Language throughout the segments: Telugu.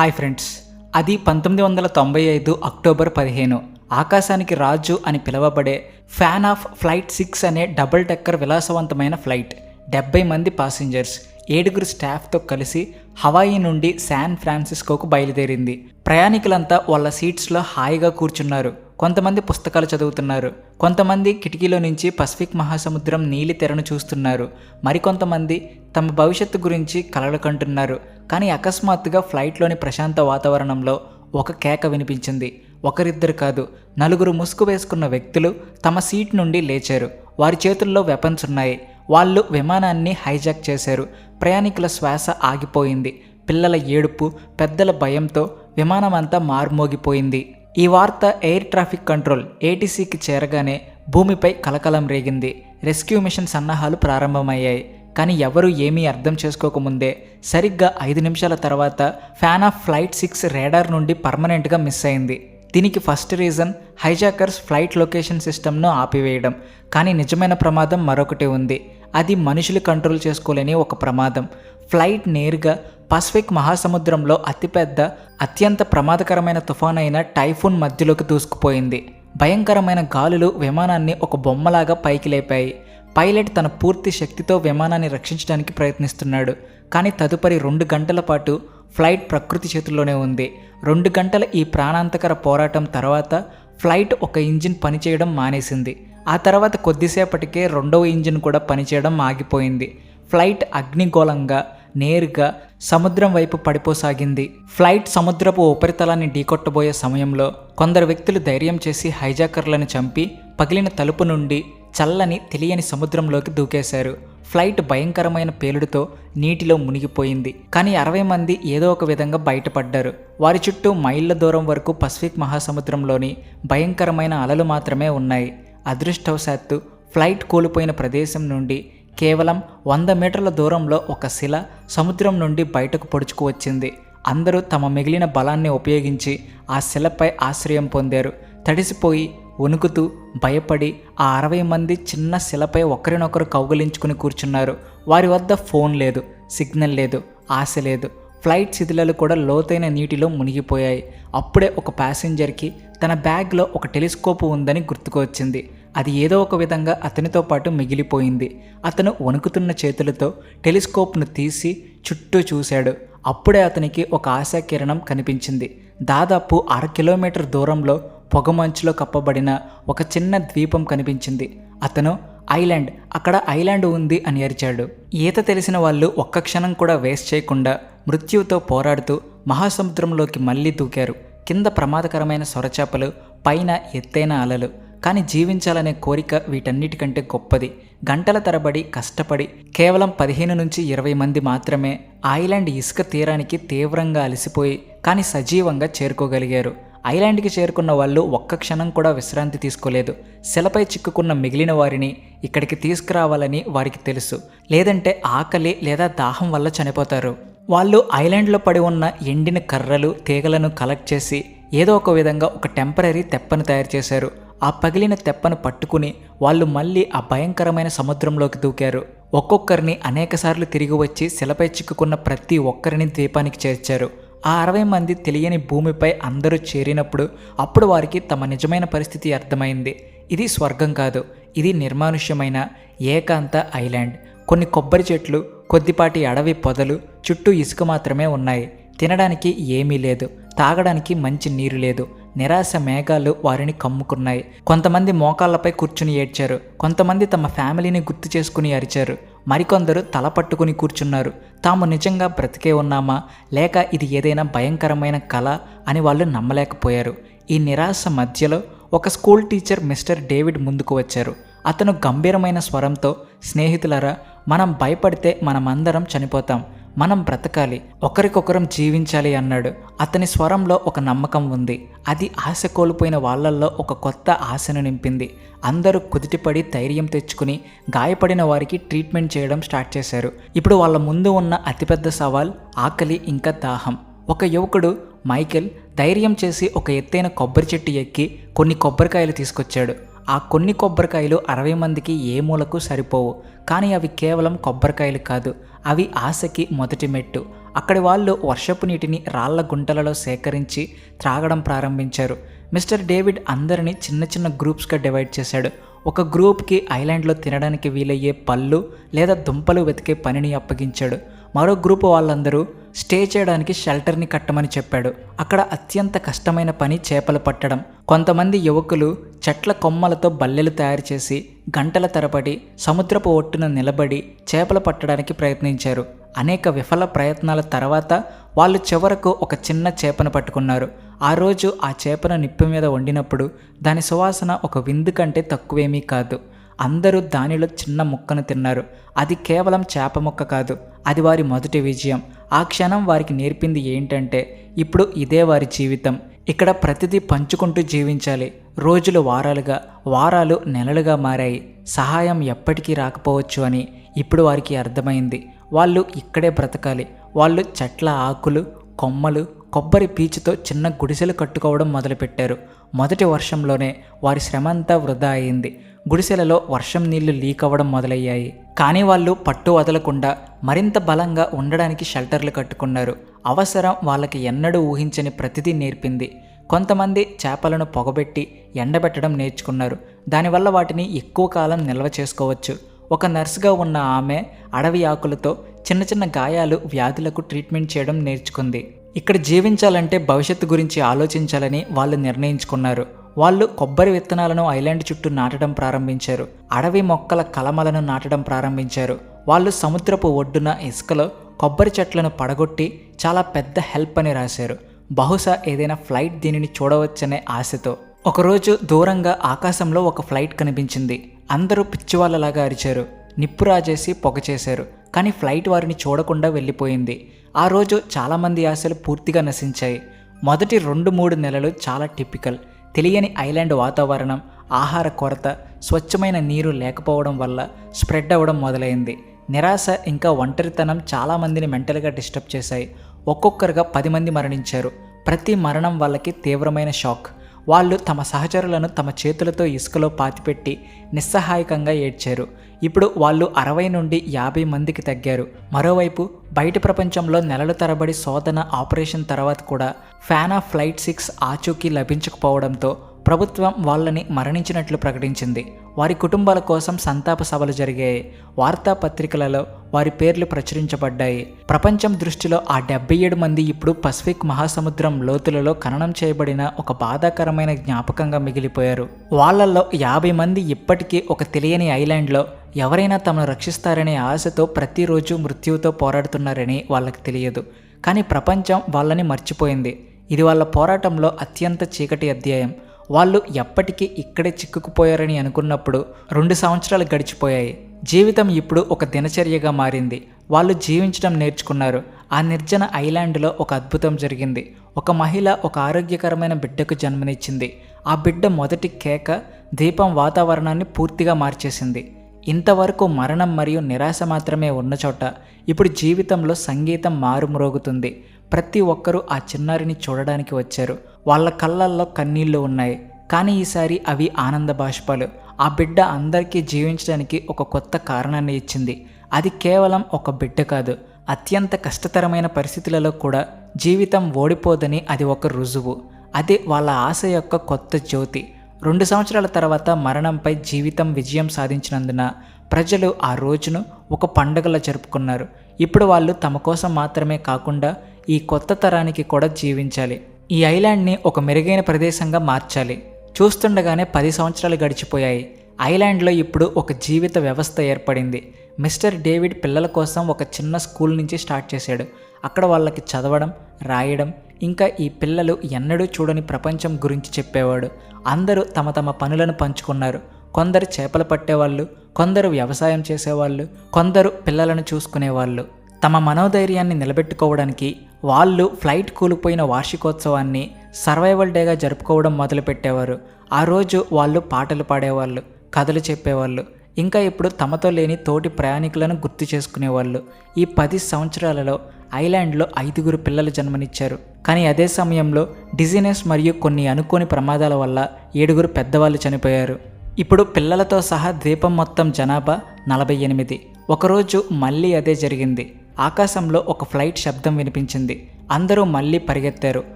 హాయ్ ఫ్రెండ్స్ అది పంతొమ్మిది వందల తొంభై ఐదు అక్టోబర్ పదిహేను. ఆకాశానికి రాజు అని పిలువబడే ఫ్యాన్ ఆఫ్ ఫ్లైట్ సిక్స్ అనే డబుల్ డెక్కర్ విలాసవంతమైన ఫ్లైట్ డెబ్బై మంది పాసింజర్స్ ఏడుగురు స్టాఫ్తో కలిసి హవాయి నుండి శాన్ ఫ్రాన్సిస్కోకు బయలుదేరింది. ప్రయాణికులంతా వాళ్ళ సీట్స్లో హాయిగా కూర్చున్నారు. కొంతమంది పుస్తకాలు చదువుతున్నారు. కొంతమంది కిటికీలో నుంచి పసిఫిక్ మహాసముద్రం నీలి తెరను చూస్తున్నారు. మరికొంతమంది తమ భవిష్యత్తు గురించి కలలు కంటున్నారు. కానీ అకస్మాత్తుగా ఫ్లైట్లోని ప్రశాంత వాతావరణంలో ఒక కేక వినిపించింది. ఒకరిద్దరు కాదు నలుగురు ముసుగు వేసుకున్న వ్యక్తులు తమ సీట్ నుండి లేచారు. వారి చేతుల్లో వెపన్స్ ఉన్నాయి. వాళ్ళు విమానాన్ని హైజాక్ చేశారు. ప్రయాణికుల శ్వాస ఆగిపోయింది. పిల్లల ఏడుపు పెద్దల భయంతో విమానం అంతా మార్మోగిపోయింది. ఈ వార్త ఎయిర్ ట్రాఫిక్ కంట్రోల్ ఏటీసీకి చేరగానే భూమిపై కలకలం రేగింది. రెస్క్యూ మిషన్ సన్నాహాలు ప్రారంభమయ్యాయి. కానీ ఎవరూ ఏమీ అర్థం చేసుకోకముందే సరిగ్గా ఐదు నిమిషాల తర్వాత Pan Am flight six radar నుండి పర్మనెంట్గా మిస్ అయింది. దీనికి first reason hijackers flight location సిస్టమ్ను ఆపివేయడం. కానీ నిజమైన ప్రమాదం మరొకటి ఉంది. అది మనుషులు కంట్రోల్ చేసుకోలేని ఒక ప్రమాదం. ఫ్లైట్ నేరుగా పసిఫిక్ మహాసముద్రంలో అతిపెద్ద అత్యంత ప్రమాదకరమైన తుఫాన్ అయిన టైఫూన్ మధ్యలోకి దూసుకుపోయింది. భయంకరమైన గాలులు విమానాన్ని ఒక బొమ్మలాగా పైకి లేపాయి. పైలట్ తన పూర్తి శక్తితో విమానాన్ని రక్షించడానికి ప్రయత్నిస్తున్నాడు. కానీ తదుపరి రెండు గంటల పాటు ఫ్లైట్ ప్రకృతి చేతుల్లోనే ఉంది. రెండు గంటల ఈ ప్రాణాంతకర పోరాటం తర్వాత ఫ్లైట్ ఒక ఇంజిన్ పనిచేయడం మానేసింది. ఆ తర్వాత కొద్దిసేపటికే రెండవ ఇంజిన్ కూడా పనిచేయడం ఆగిపోయింది. ఫ్లైట్ అగ్నిగోళంగా నేరుగా సముద్రం వైపు పడిపోసాగింది. ఫ్లైట్ సముద్రపు ఉపరితలాన్ని ఢీకొట్టబోయే సమయంలో కొందరు వ్యక్తులు ధైర్యం చేసి హైజాకర్లను చంపి పగిలిన తలుపు నుండి చల్లని తెలియని సముద్రంలోకి దూకేశారు. ఫ్లైట్ భయంకరమైన పేలుడుతో నీటిలో మునిగిపోయింది. కానీ అరవై మంది ఏదో ఒక విధంగా బయటపడ్డారు. వారి చుట్టూ మైళ్ళ దూరం వరకు పసిఫిక్ మహాసముద్రంలోని భయంకరమైన అలలు మాత్రమే ఉన్నాయి. అదృష్టవశాత్తు ఫ్లైట్ కోల్పోయిన ప్రదేశం నుండి కేవలం వంద మీటర్ల దూరంలో ఒక శిల సముద్రం నుండి బయటకు పొడుచుకు వచ్చింది. అందరూ తమ మిగిలిన బలాన్ని ఉపయోగించి ఆ శిలపై ఆశ్రయం పొందారు. తడిసిపోయి వణుకుతూ భయపడి ఆ అరవై మంది చిన్న శిలపై ఒకరినొకరు కౌగిలించుకుని కూర్చున్నారు. వారి వద్ద ఫోన్ లేదు సిగ్నల్ లేదు ఆశ లేదు. ఫ్లైట్ శిథిలాలు కూడా లోతైన నీటిలో మునిగిపోయాయి. అప్పుడే ఒక ప్యాసింజర్కి తన బ్యాగ్లో ఒక టెలిస్కోపు ఉందని గుర్తుకు వచ్చింది. అది ఏదో ఒక విధంగా అతనితో పాటు మిగిలిపోయింది. అతను వణుకుతున్న చేతులతో టెలిస్కోప్ను తీసి చుట్టూ చూశాడు. అప్పుడే అతనికి ఒక ఆశాకిరణం కనిపించింది. దాదాపు అర కిలోమీటర్ దూరంలో పొగమంచులో కప్పబడిన ఒక చిన్న ద్వీపం కనిపించింది. అతను ఐలాండ్ అక్కడ ఐలాండ్ ఉంది అని అరిచాడు. ఈత తెలిసిన వాళ్ళు ఒక్క క్షణం కూడా వేస్ట్ చేయకుండా మృత్యువుతో పోరాడుతూ మహాసముద్రంలోకి మళ్ళీ దూకారు. కింద ప్రమాదకరమైన సొరచేపలు పైన ఎత్తైన అలలు కానీ జీవించాలనే కోరిక వీటన్నిటికంటే గొప్పది. గంటల తరబడి కష్టపడి కేవలం పదిహేను నుంచి ఇరవై మంది మాత్రమే ఐలాండ్ ఇసుక తీరానికి తీవ్రంగా అలసిపోయి కానీ సజీవంగా చేరుకోగలిగారు. ఐలాండ్కి చేరుకున్న వాళ్ళు ఒక్క క్షణం కూడా విశ్రాంతి తీసుకోలేదు. శిలపై చిక్కుకున్న మిగిలిన వారిని ఇక్కడికి తీసుకురావాలని వారికి తెలుసు. లేదంటే ఆకలి లేదా దాహం వల్ల చనిపోతారు. వాళ్ళు ఐలాండ్లో పడి ఉన్న ఎండిన కర్రలు తీగలను కలెక్ట్ చేసి ఏదో ఒక విధంగా ఒక టెంపరీ తెప్పను తయారు చేశారు. ఆ పగిలిన తెప్పను పట్టుకుని వాళ్ళు మళ్ళీ ఆ భయంకరమైన సముద్రంలోకి దూకారు. ఒక్కొక్కరిని అనేకసార్లు తిరిగి వచ్చి శిలపై చిక్కుకున్న ప్రతి ఒక్కరిని ద్వీపానికి చేర్చారు. ఆ అరవై మంది తెలియని భూమిపై అందరూ చేరినప్పుడు అప్పుడు వారికి తమ నిజమైన పరిస్థితి అర్థమైంది. ఇది స్వర్గం కాదు ఇది నిర్మానుష్యమైన ఏకాంత ఐలాండ్. కొన్ని కొబ్బరి చెట్లు కొద్దిపాటి అడవి పొదలు చుట్టూ ఇసుక మాత్రమే ఉన్నాయి. తినడానికి ఏమీ లేదు తాగడానికి మంచి నీరు లేదు. నిరాశ మేఘాలు వారిని కమ్ముకున్నాయి. కొంతమంది మోకాళ్ళపై కూర్చుని ఏడ్చారు. కొంతమంది తమ ఫ్యామిలీని గుర్తు చేసుకుని అరిచారు. మరికొందరు తల పట్టుకుని కూర్చున్నారు. తాము నిజంగా బ్రతికే ఉన్నామా? లేక ఇది ఏదైనా భయంకరమైన కళ అని వాళ్ళు నమ్మలేకపోయారు. ఈ నిరాశ మధ్యలో ఒక స్కూల్ టీచర్ మిస్టర్ డేవిడ్ ముందుకు వచ్చారు. అతను గంభీరమైన స్వరంతో స్నేహితులరా మనం భయపడితే మనమందరం చనిపోతాం. మనం బ్రతకాలి ఒకరికొకరం జీవించాలి అన్నాడు. అతని స్వరంలో ఒక నమ్మకం ఉంది. అది ఆశ కోల్పోయిన వాళ్ళల్లో ఒక కొత్త ఆశను నింపింది. అందరూ కుదిటిపడి ధైర్యం తెచ్చుకుని గాయపడిన వారికి ట్రీట్మెంట్ చేయడం స్టార్ట్ చేశారు. ఇప్పుడు వాళ్ళ ముందు ఉన్న అతిపెద్ద సవాల్ ఆకలి ఇంకా దాహం. ఒక యువకుడు మైకేల్ ధైర్యం చేసి ఒక ఎత్తైన కొబ్బరి చెట్టు ఎక్కి కొన్ని కొబ్బరికాయలు తీసుకొచ్చాడు. ఆ కొన్ని కొబ్బరికాయలు అరవై మందికి ఏ మూలకు సరిపోవు. కానీ అవి కేవలం కొబ్బరికాయలు కాదు. అవి ఆశకి మొదటి మెట్టు. అక్కడి వాళ్ళు వర్షపు నీటిని రాళ్ళ గుంటలలో సేకరించి త్రాగడం ప్రారంభించారు. మిస్టర్ డేవిడ్ అందరినీ చిన్న చిన్న గ్రూప్స్గా డివైడ్ చేశాడు. ఒక గ్రూప్కి ఐలాండ్లో తినడానికి వీలయ్యే పళ్ళు లేదా దుంపలు వెతికే పనిని అప్పగించాడు. మరో గ్రూప్ వాళ్ళందరూ స్టే చేయడానికి షెల్టర్ని కట్టమని చెప్పాడు. అక్కడ అత్యంత కష్టమైన పని చేపలు పట్టడం. కొంతమంది యువకులు చెట్ల కొమ్మలతో బల్లెలు తయారు చేసి గంటల తరబడి సముద్రపు ఒట్టున నిలబడి చేపలు పట్టడానికి ప్రయత్నించారు. అనేక విఫల ప్రయత్నాల తర్వాత వాళ్ళు చివరకు ఒక చిన్న చేపను పట్టుకున్నారు. ఆ రోజు ఆ చేపను నిప్పు మీద వండినప్పుడు దాని సువాసన ఒక విందు కంటే తక్కువేమీ కాదు. అందరూ దానిలో చిన్న ముక్కను తిన్నారు. అది కేవలం చేప ముక్క కాదు అది వారి మొదటి విజయం. ఆ క్షణం వారికి నేర్పింది ఏంటంటే ఇప్పుడు ఇదే వారి జీవితం. ఇక్కడ ప్రతిదీ పంచుకుంటూ జీవించాలి. రోజులు వారాలుగా వారాలు నెలలుగా మారాయి. సహాయం ఎప్పటికీ రాకపోవచ్చు అని ఇప్పుడు వారికి అర్థమైంది. వాళ్ళు ఇక్కడే బ్రతకాలి. వాళ్ళు చెట్ల ఆకులు కొమ్మలు కొబ్బరి పీచుతో చిన్న గుడిసెలు కట్టుకోవడం మొదలుపెట్టారు. మొదటి వర్షంలోనే వారి శ్రమంతా వృధా అయింది. గుడిసెలలో వర్షం నీళ్ళు లీక్ అవ్వడం మొదలయ్యాయి. కానీ వాళ్ళు పట్టు వదలకుండా మరింత బలంగా ఉండడానికి షెల్టర్లు కట్టుకున్నారు. అవసరం వాళ్ళకి ఎన్నడూ ఊహించని ప్రతిదీ నేర్పింది. కొంతమంది చేపలను పొగబెట్టి ఎండబెట్టడం నేర్చుకున్నారు. దానివల్ల వాటిని ఎక్కువ కాలం నిల్వ చేసుకోవచ్చు. ఒక నర్సుగా ఉన్న ఆమె అడవి ఆకులతో చిన్న చిన్న గాయాలు వ్యాధులకు ట్రీట్మెంట్ చేయడం నేర్చుకుంది. ఇక్కడ జీవించాలంటే భవిష్యత్తు గురించి ఆలోచించాలని వాళ్ళు నిర్ణయించుకున్నారు. వాళ్ళు కొబ్బరి విత్తనాలను ఐలాండ్ చుట్టూ నాటడం ప్రారంభించారు. అడవి మొక్కల కలమలను నాటడం ప్రారంభించారు. వాళ్ళు సముద్రపు ఒడ్డున ఇసుకలో కొబ్బరి చెట్లను పడగొట్టి చాలా పెద్ద హెల్ప్ అని రాశారు. బహుశా ఏదైనా ఫ్లైట్ దీనిని చూడవచ్చనే ఆశతో. ఒకరోజు దూరంగా ఆకాశంలో ఒక ఫ్లైట్ కనిపించింది. అందరూ పిచ్చివాళ్ళలాగా అరిచారు. నిప్పు రాజేసి పొగ చేశారు. కానీ ఫ్లైట్ వారిని చూడకుండా వెళ్ళిపోయింది. ఆ రోజు చాలామంది ఆశలు పూర్తిగా నశించాయి. మొదటి రెండు మూడు నెలలు చాలా టిపికల్. తెలియని ఐలాండ్ వాతావరణం ఆహార కొరత స్వచ్ఛమైన నీరు లేకపోవడం వల్ల స్ప్రెడ్ అవ్వడం మొదలైంది. నిరాశ ఇంకా ఒంటరితనం చాలామందిని మెంటల్గా డిస్టర్బ్ చేశాయి. ఒక్కొక్కరుగా పది మంది మరణించారు. ప్రతి మరణం వాళ్ళకి తీవ్రమైన షాక్. వాళ్ళు తమ సహచరులను తమ చేతులతో ఇసుకలో పాతిపెట్టి నిస్సహాయకంగా ఏడ్చారు. ఇప్పుడు వాళ్ళు అరవై నుండి యాభై మందికి తగ్గారు. మరోవైపు బయట ప్రపంచంలో నెలల తరబడి శోధన ఆపరేషన్ తర్వాత కూడా ఫ్యాన్ ఆఫ్ ఫ్లైట్ సిక్స్ ఆచూకీ లభించకపోవడంతో ప్రభుత్వం వాళ్ళని మరణించినట్లు ప్రకటించింది. వారి కుటుంబాల కోసం సంతాప సభలు జరిగాయి. వార్తాపత్రికలలో వారి పేర్లు ప్రచురించబడ్డాయి. ప్రపంచం దృష్టిలో ఆ డెబ్బై ఏడు మంది ఇప్పుడు పసిఫిక్ మహాసముద్రం లోతులలో ఖననం చేయబడిన ఒక బాధాకరమైన జ్ఞాపకంగా మిగిలిపోయారు. వాళ్ళల్లో యాభై మంది ఇప్పటికీ ఒక తెలియని ఐలాండ్లో ఎవరైనా తమను రక్షిస్తారనే ఆశతో ప్రతిరోజు మృత్యువుతో పోరాడుతున్నారని వాళ్ళకి తెలియదు. కానీ ప్రపంచం వాళ్ళని మర్చిపోయింది. ఇది వాళ్ళ పోరాటంలో అత్యంత చీకటి అధ్యాయం. వాళ్ళు ఎప్పటికీ ఇక్కడే చిక్కుకుపోయారని అనుకున్నప్పుడు రెండు సంవత్సరాలు గడిచిపోయాయి. జీవితం ఇప్పుడు ఒక దినచర్యగా మారింది. వాళ్ళు జీవించడం నేర్చుకున్నారు. ఆ నిర్జన ఐలాండ్లో ఒక అద్భుతం జరిగింది. ఒక మహిళ ఒక ఆరోగ్యకరమైన బిడ్డకు జన్మనిచ్చింది. ఆ బిడ్డ మొదటి కేక దీపం వాతావరణాన్ని పూర్తిగా మార్చేసింది. ఇంతవరకు మరణం మరియు నిరాశ మాత్రమే ఉన్న చోట ఇప్పుడు జీవితంలో సంగీతం మారుమ్రోగుతుంది. ప్రతి ఒక్కరూ ఆ చిన్నారిని చూడడానికి వచ్చారు. వాళ్ళ కళ్ళల్లో కన్నీళ్ళు ఉన్నాయి. కానీ ఈసారి అవి ఆనంద బాష్పాలు. ఆ బిడ్డ అందరికీ జీవించడానికి ఒక కొత్త కారణాన్ని ఇచ్చింది. అది కేవలం ఒక బిడ్డ కాదు. అత్యంత కష్టతరమైన పరిస్థితులలో కూడా జీవితం ఓడిపోదని అది ఒక రుజువు. అది వాళ్ళ ఆశ యొక్క కొత్త జ్యోతి. రెండు సంవత్సరాల తర్వాత మరణంపై జీవితం విజయం సాధించినందున ప్రజలు ఆ రోజును ఒక పండుగలా జరుపుకున్నారు. ఇప్పుడు వాళ్ళు తమ కోసం మాత్రమే కాకుండా ఈ కొత్త తరానికి కూడా జీవించాలి. ఈ ఐలాండ్ని ఒక మెరుగైన ప్రదేశంగా మార్చాలి. చూస్తుండగానే పది సంవత్సరాలు గడిచిపోయాయి. ఐలాండ్లో ఇప్పుడు ఒక జీవిత వ్యవస్థ ఏర్పడింది. మిస్టర్ డేవిడ్ పిల్లల కోసం ఒక చిన్న స్కూల్ నుంచి స్టార్ట్ చేశాడు. అక్కడ వాళ్ళకి చదవడం రాయడం ఇంకా ఈ పిల్లలు ఎన్నడూ చూడని ప్రపంచం గురించి చెప్పేవాడు. అందరూ తమ తమ పనులను పంచుకున్నారు. కొందరు చేపలు పట్టేవాళ్ళు కొందరు వ్యవసాయం చేసేవాళ్ళు కొందరు పిల్లలను చూసుకునేవాళ్ళు. తమ మనోధైర్యాన్ని నిలబెట్టుకోవడానికి వాళ్ళు ఫ్లైట్ కూలిపోయిన వార్షికోత్సవాన్ని సర్వైవల్ డేగా జరుపుకోవడం మొదలుపెట్టేవారు. ఆ రోజు వాళ్ళు పాటలు పాడేవాళ్ళు కథలు చెప్పేవాళ్ళు ఇంకా ఇప్పుడు తమతో లేని తోటి ప్రయాణికులను గుర్తు చేసుకునేవాళ్ళు. ఈ పది సంవత్సరాలలో ఐలాండ్లో ఐదుగురు పిల్లలు జన్మనిచ్చారు. కానీ అదే సమయంలో డిజినెస్ మరియు కొన్ని అనుకోని ప్రమాదాల వల్ల ఏడుగురు పెద్దవాళ్ళు చనిపోయారు. ఇప్పుడు పిల్లలతో సహా ద్వీపం మొత్తం జనాభా నలభై ఎనిమిది. ఒకరోజు మళ్ళీ అదే జరిగింది. ఆకాశంలో ఒక ఫ్లైట్ శబ్దం వినిపించింది. అందరూ మళ్ళీ పరిగెత్తారు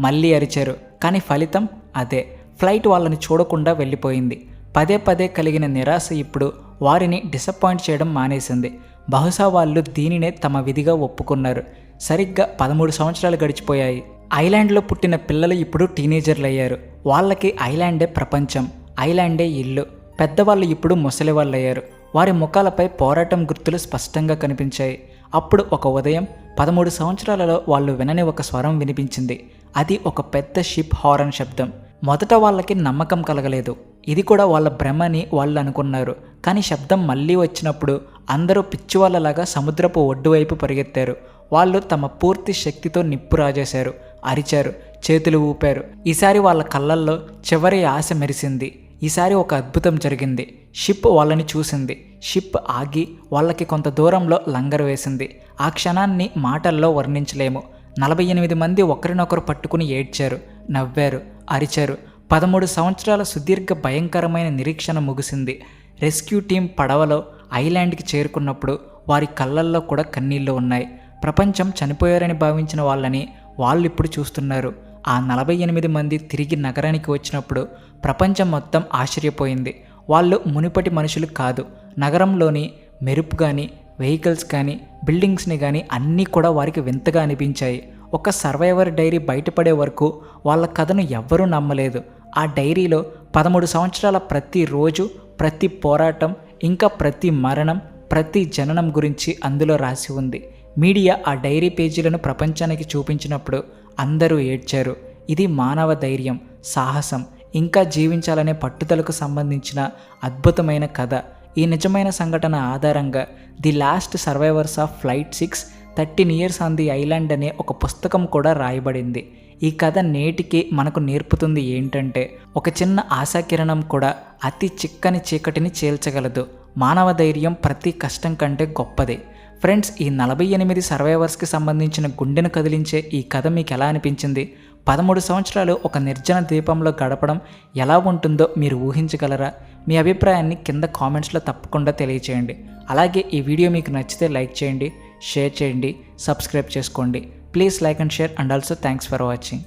మళ్ళీ అరిచారు కానీ ఫలితం అదే. ఫ్లైట్ వాళ్ళని చూడకుండా వెళ్ళిపోయింది. పదే పదే కలిగిన నిరాశ ఇప్పుడు వారిని డిసప్పాయింట్ చేయడం మానేసింది. బహుశా వాళ్ళు దీనినే తమ విధిగా ఒప్పుకున్నారు. సరిగ్గా పదమూడు సంవత్సరాలు గడిచిపోయాయి. ఐలాండ్లో పుట్టిన పిల్లలు ఇప్పుడు టీనేజర్లు అయ్యారు వాళ్ళకి ఐలాండే ప్రపంచం ఐలాండే ఇల్లు. పెద్దవాళ్ళు ఇప్పుడు ముసలి వాళ్ళు అయ్యారు వారి ముఖాలపై పోరాటం గుర్తులు స్పష్టంగా కనిపించాయి. అప్పుడు ఒక ఉదయం పదమూడు సంవత్సరాలలో వాళ్ళు వినని ఒక స్వరం వినిపించింది. అది ఒక పెద్ద షిప్ హారన్ శబ్దం. మొదట వాళ్ళకి నమ్మకం కలగలేదు. ఇది కూడా వాళ్ళ భ్రమని వాళ్ళు అనుకున్నారు. కానీ శబ్దం మళ్ళీ వచ్చినప్పుడు అందరూ పిచ్చివాళ్ళలాగా సముద్రపు ఒడ్డు వైపు పరిగెత్తారు. వాళ్ళు తమ పూర్తి శక్తితో నిప్పు రాజేశారు అరిచారు చేతులు ఊపారు. ఈసారి వాళ్ళ కళ్ళల్లో చివరి ఆశ మెరిసింది. ఈసారి ఒక అద్భుతం జరిగింది. షిప్ వాళ్ళని చూసింది. షిప్ ఆగి వాళ్ళకి కొంత దూరంలో లంగరు వేసింది. ఆ క్షణాన్ని మాటల్లో వర్ణించలేము. నలభై ఎనిమిది మంది ఒకరినొకరు పట్టుకుని ఏడ్చారు నవ్వారు అరిచారు. పదమూడు సంవత్సరాల సుదీర్ఘ భయంకరమైన నిరీక్షణ ముగిసింది. రెస్క్యూ టీం పడవలో ఐలాండ్కి చేరుకున్నప్పుడు వారి కళ్ళల్లో కూడా కన్నీళ్ళు ఉన్నాయి. ప్రపంచం చనిపోయారని భావించిన వాళ్ళని వాళ్ళు ఇప్పుడు చూస్తున్నారు. ఆ నలభై ఎనిమిది మంది తిరిగి నగరానికి వచ్చినప్పుడు ప్రపంచం మొత్తం ఆశ్చర్యపోయింది. వాళ్ళు మునిపటి మనుషులు కాదు. నగరంలోని మెరుపు కానీ వెహికల్స్ కానీ బిల్డింగ్స్ని కానీ అన్నీ కూడా వారికి వింతగా అనిపించాయి. ఒక సర్వైవర్ డైరీ బయటపడే వరకు వాళ్ళ కథను ఎవ్వరూ నమ్మలేదు. ఆ డైరీలో పదమూడు సంవత్సరాల ప్రతి రోజు ప్రతి పోరాటం ఇంకా ప్రతి మరణం ప్రతి జననం గురించి అందులో రాసి ఉంది. మీడియా ఆ డైరీ పేజీలను ప్రపంచానికి చూపించినప్పుడు అందరూ ఏడ్చారు. ఇది మానవ ధైర్యం సాహసం. ఇంకా జీవించాలనే పట్టుదలకు సంబంధించిన అద్భుతమైన కథ. ఈ నిజమైన సంఘటన ఆధారంగా the last survivors of flight six thirteen years on the island అనే ఒక పుస్తకం కూడా రాయబడింది. ఈ కథ నేటికి మనకు నేర్పుతుంది ఏంటంటే ఒక చిన్న ఆశాకిరణం కూడా అతి చిక్కని చీకటిని చేల్చగలదు. మానవ ధైర్యం ప్రతి కష్టం కంటే గొప్పది. ఫ్రెండ్స్ ఈ నలభై ఎనిమిది సర్వైవర్స్కి సంబంధించిన గుండెను కదిలించే ఈ కథ మీకు ఎలా అనిపించింది? పదమూడు సంవత్సరాలు ఒక నిర్జన ద్వీపంలో గడపడం ఎలా ఉంటుందో మీరు ఊహించగలరా? మీ అభిప్రాయాన్ని కింద కామెంట్స్లో తప్పకుండా తెలియచేయండి. అలాగే ఈ వీడియో మీకు నచ్చితే లైక్ చేయండి షేర్ చేయండి సబ్స్క్రైబ్ చేసుకోండి. Please like and share and also thanks for watching.